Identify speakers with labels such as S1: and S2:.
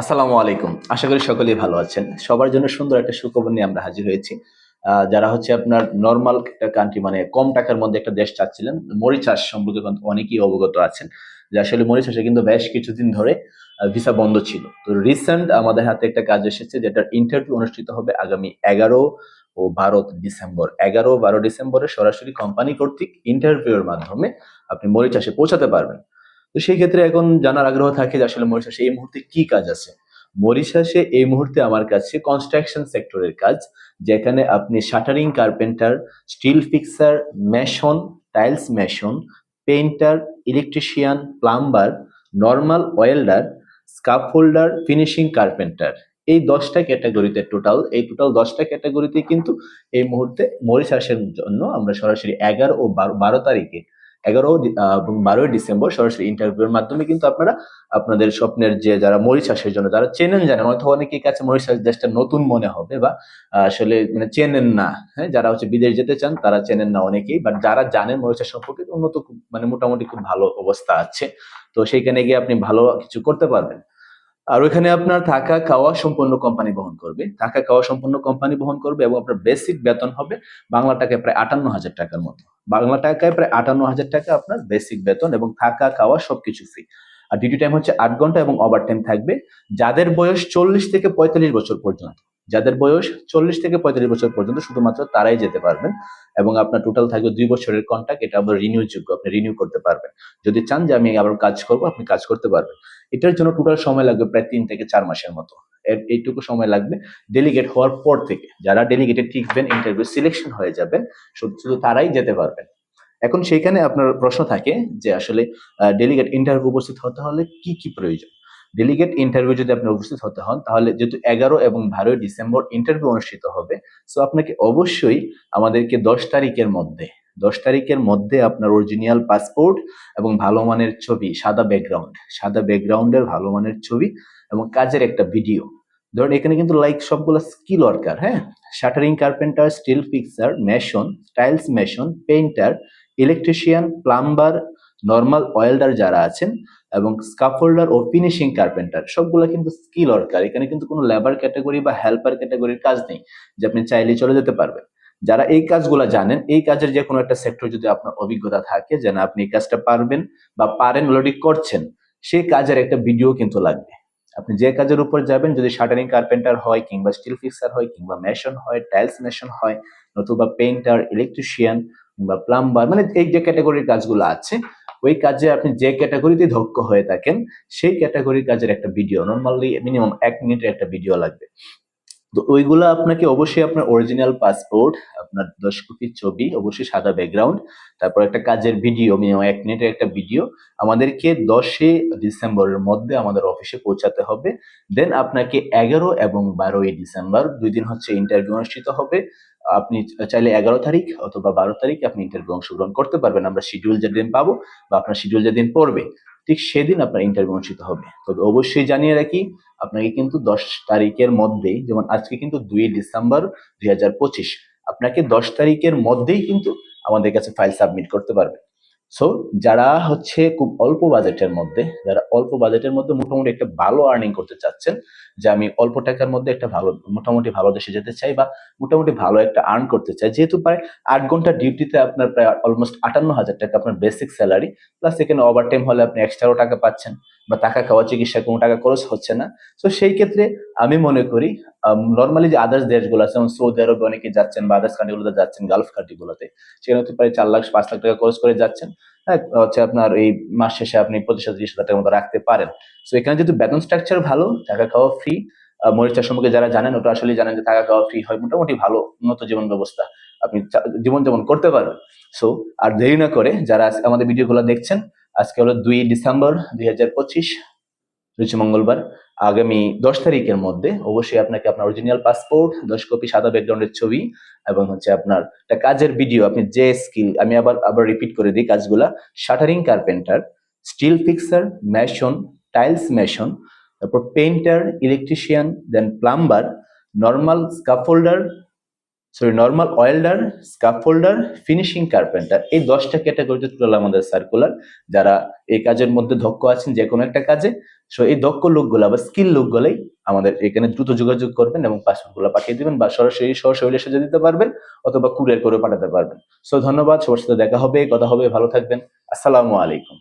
S1: আসসালামু আলাইকুম। আশা করি সকলেই ভালো আছেন। সবার জন্য সুন্দর একটা সুখবর নিয়ে আমরা হাজির হয়েছি। যারা হচ্ছে আপনার নর্মাল একটা কান্ট্রি মানে কম টাকার মধ্যে একটা দেশ চাচ্ছিলেন মরিচাষ সম্পর্কে অনেকেই অবগত আছেন যে আসলে মরিচাষে কিন্তু বেশ কিছুদিন ধরে ভিসা বন্ধ ছিল। তো রিসেন্ট আমাদের হাতে একটা কাজ এসেছে যেটার ইন্টারভিউ অনুষ্ঠিত হবে আগামী এগারো ও বারো ডিসেম্বর। এগারো বারো ডিসেম্বরে সরাসরি কোম্পানি কর্তৃক ইন্টারভিউর মাধ্যমে আপনি মরিচাষে পৌঁছাতে পারবেন। তো সেই ক্ষেত্রে এখন জানার আগ্রহ থাকে যে আসলে মরিশাসে এই মুহূর্তে কি কাজ আছে। মরিশাসে এই মুহূর্তে আমার কাছে কনস্ট্রাকশন সেক্টরের কাজ, যেখানে আপনি shuttering carpenter steel fixer mason tiles mason painter electrician plumber normal welder scaffolder finishing carpenter এই দশটা ক্যাটাগরিতে টোটাল এই টোটাল দশটা ক্যাটাগরিতে কিন্তু এই মুহূর্তে মরিশাসের জন্য আমরা সরাসরি এগারো ও বারো বারো তারিখে এগারো এবং বারোই ডিসেম্বর সরাসরি ইন্টারভিউর মাধ্যমে কিন্তু আপনারা আপনাদের স্বপ্নের যে যারা মরিশাসের জন্য যারা চেনেন জানেন। হয়তো অনেকের কাছে চাষ দেশটা নতুন মনে হবে বা আসলে মানে চেনেন না হ্যাঁ? যারা হচ্ছে বিদেশ যেতে চান, তারা চেনেন না অনেকেই বাট যারা জানেন চাষ সম্পর্কে উন্নত মানে মোটামুটি খুব ভালো অবস্থা আছে। তো সেইখানে গিয়ে আপনি ভালো কিছু করতে পারবেন। আর ওইখানে আপনার থাকা খাওয়া সম্পূর্ণ কোম্পানি বহন করবে। থাকা খাওয়া সম্পূর্ণ কোম্পানি বহন করবে এবং আপনার বেসিক বেতন হবে বাংলা টাকায় প্রায় আটান্ন হাজার টাকার মতো। বাংলা টাকায় প্রায় আটান্ন হাজার টাকা আপনার বেসিক বেতন এবং থাকা খাওয়া সবকিছু ফ্রি আর ডিউটি টাইম হচ্ছে আট ঘণ্টা এবং ওভার টাইম থাকবে। যাদের বয়স চল্লিশ থেকে পঁয়তাল্লিশ বছর পর্যন্ত। যাদের বয়স চল্লিশ থেকে পঁয়তাল্লিশ বছর পর্যন্ত শুধুমাত্র তারাই যেতে পারবেন এবং আপনার টোটাল থাকবে দুই বছরের কন্ট্যাক্ট এটা আবার রিনিউ যোগ্য, আপনি রিনিউ করতে পারবেন। যদি চান যে আমি আবার কাজ করব, আপনি কাজ করতে পারবেন। এটার জন্য টোটাল সময় লাগবে প্রায় তিন থেকে চার মাসের মতো। এইটুকু সময় লাগবে ডেলিগেট হওয়ার পর থেকে। যারা ডেলিগেটে টিকবেন ইন্টারভিউ সিলেকশন হয়ে যাবেন শুধু তারাই যেতে পারবেন। এখন সেইখানে আপনার প্রশ্ন থাকে যে আসলে ডেলিগেট ইন্টারভিউ উপস্থিত হতে হলে কি কি প্রয়োজন? ডেলিগেট ইন্টারভিউ যদি আপনি উপস্থিত হতে হন, তাহলে যেহেতু এগারো এবং বারোই ডিসেম্বর ইন্টারভিউ অনুষ্ঠিত হবে সো আপনাকে অবশ্যই আমাদেরকে দশ তারিখের মধ্যে, দশ তারিখের মধ্যে আপনার অরিজিনাল পাসপোর্ট এবং ভালো মানের ছবি, সাদা ব্যাকগ্রাউন্ড সাদা ব্যাকগ্রাউন্ডের ভালো মানের ছবি এবং কাজের একটা ভিডিও ধরুন এখানে কিন্তু লাইক সবগুলো স্কিল ওয়ার্কার হ্যাঁ? Shuttering carpenter steel fixer mason tiles mason painter electrician plumber normal welder যারা আছেন এবং স্কাফোল্ডার ও ফিনিশিং কার্পেন্টার সবগুলো কিন্তু স্কিল ওয়ার্কার এখানে কিন্তু কোনো লেবার ক্যাটাগরি বা হেল্পার ক্যাটাগরির কাজ নেই, যে আপনি চাইলে চলে যেতে পারবেন। যারা এই কাজগুলো জানেন, এই কাজের যে কোনো একটা সেক্টর যদি আপনার অভিজ্ঞতা থাকে যেন আপনি এই কাজটা পারবেন বা পারেন অলরেডি করছেন সেই কাজের একটা ভিডিও কিন্তু লাগবে। আপনি যে কাজের উপর যাবেন, যদি শাটারিং কার্পেন্টার হয় কিংবা স্টিল ফিক্সার হয় কিংবা মেশন হয় টাইলস মেশন হয়, নতুবা পেইন্টার ইলেকট্রিশিয়ান কিংবা প্লাম্বার মানে এই যে ক্যাটাগরির কাজগুলো আছে ওই কাজে আপনি যে ক্যাটাগরিতে দক্ষ হয়ে থাকেন, সেই ক্যাটাগরির কাজের একটা ভিডিও নর্মালি মিনিমাম এক মিনিটের একটা ভিডিও লাগবে। তো ওইগুলো আপনাকে অবশ্যই আপনার অরিজিনাল পাসপোর্ট আপনার দশ কপি ছবি, অবশ্যই সাদা ব্যাকগ্রাউন্ড তারপর একটা কাজের ভিডিও মিনিমাম এক মিনিটের একটা ভিডিও আমাদেরকে দশে ডিসেম্বরের মধ্যে আমাদের অফিসে পৌঁছাতে হবে। দেন আপনাকে এগারো এবং বারোই ডিসেম্বর, দুই দিন হচ্ছে ইন্টারভিউ অনুষ্ঠিত হবে। আপনি চাইলে এগারো তারিখ অথবা বারো তারিখ আপনি ইন্টারভিউ অংশগ্রহণ করতে পারবেন। আমরা শিডিউল যেদিন পাবো বা আপনার শিডিউল যেদিন পড়বে, ঠিক সেদিন আপনার ইন্টারভিউ অনুষ্ঠিত হবে। তবে অবশ্যই জানিয়ে রাখি, আপনাকে কিন্তু দশ তারিখের মধ্যেই, যেমন আজকে কিন্তু দুই ডিসেম্বর দুই হাজার পঁচিশ, আপনাকে দশ তারিখের মধ্যেই কিন্তু আমাদের কাছে ফাইল সাবমিট করতে পারবে সো যারা হচ্ছে খুব অল্প বাজেটের মধ্যে, যারা অল্প বাজেটের মধ্যে মোটামুটি একটা ভালো আর্নিং করতে চাচ্ছেন, যে আমি অল্প টাকার মধ্যে একটা ভালো, মোটামুটি ভালো দেশে যেতে চাই বা মোটামুটি ভালো একটা আর্ন করতে চাই, যেহেতু প্রায় আট ঘণ্টা ডিউটিতে আপনার প্রায় অলমোস্ট আটান্ন হাজার টাকা আপনার বেসিক স্যালারি প্লাস এখানে ওভার টাইম হলে আপনি এক্সট্রাও টাকা পাচ্ছেন বা টাকা খাওয়া, চিকিৎসা কোনো টাকা খরচ হচ্ছে না। তো সেই ক্ষেত্রে আমি মনে করি নর্মালি যে আদার্স দেশগুলো আছে, যেমন সৌদি আরবে অনেকে যাচ্ছেন বা আদার্স কান্ট্রিগুলোতে যাচ্ছেন গালফ কান্ট্রিগুলোতে সেখানে হতে প্রায় চার লাখ, পাঁচ লাখ টাকা খরচ করে যাচ্ছেন। হ্যাঁ হচ্ছে আপনার এই মাস শেষে আপনি পঁচিশ হাজার, ত্রিশ হাজার টাকার মতো রাখতে পারেন। তো এখানে যেহেতু বেতন স্ট্রাকচার ভালো টাকা খাওয়া ফ্রি মরিচার সম্পর্কে যারা জানেন ওটা আসলে জানেন যে টাকা খাওয়া ফ্রি হয়, মোটামুটি ভালো, উন্নত জীবন ব্যবস্থা আপনি চা- জীবনযাপন করতে পারবেন। সো আর দেরি না করে যারা আমাদের ভিডিওগুলো দেখছেন, আজকে হলো দুই ডিসেম্বর দুই হাজার পঁচিশ রয়েছে মঙ্গলবার। আগামী দশ তারিখের মধ্যে অবশ্যই আপনাকে আপনার অরিজিনাল পাসপোর্ট দশ কপি সাদা ব্যাকগ্রাউন্ডের ছবি এবং হচ্ছে আপনার একটা কাজের ভিডিও আপনি যে স্কিল আমি আবার আবার রিপিট করে দিই কাজগুলা। Shuttering carpenter steel fixer mason tiles mason তারপর painter electrician then plumber normal scaffolder sorry normal welder scaffolder finishing carpenter এই দশটা ক্যাটাগরিতে টোটাল আমাদের সার্কুলার যারা এই কাজের মধ্যে দক্ষ আছেন যে কোনো একটা কাজে সো এই দক্ষ লোকগুলো বা স্কিল লোকগুলোই আমাদের এখানে দ্রুত যোগাযোগ করবেন এবং পাসপোর্টগুলো পাঠিয়ে দিবেন বা সরাসরি সরাসরি এসে দিতে পারবেন অথবা কুরিয়ার করে পাঠাতে পারবেন। সো ধন্যবাদ, সবার সাথে দেখা হবে, কথা হবে, ভালো থাকবেন। আসসালামু আলাইকুম।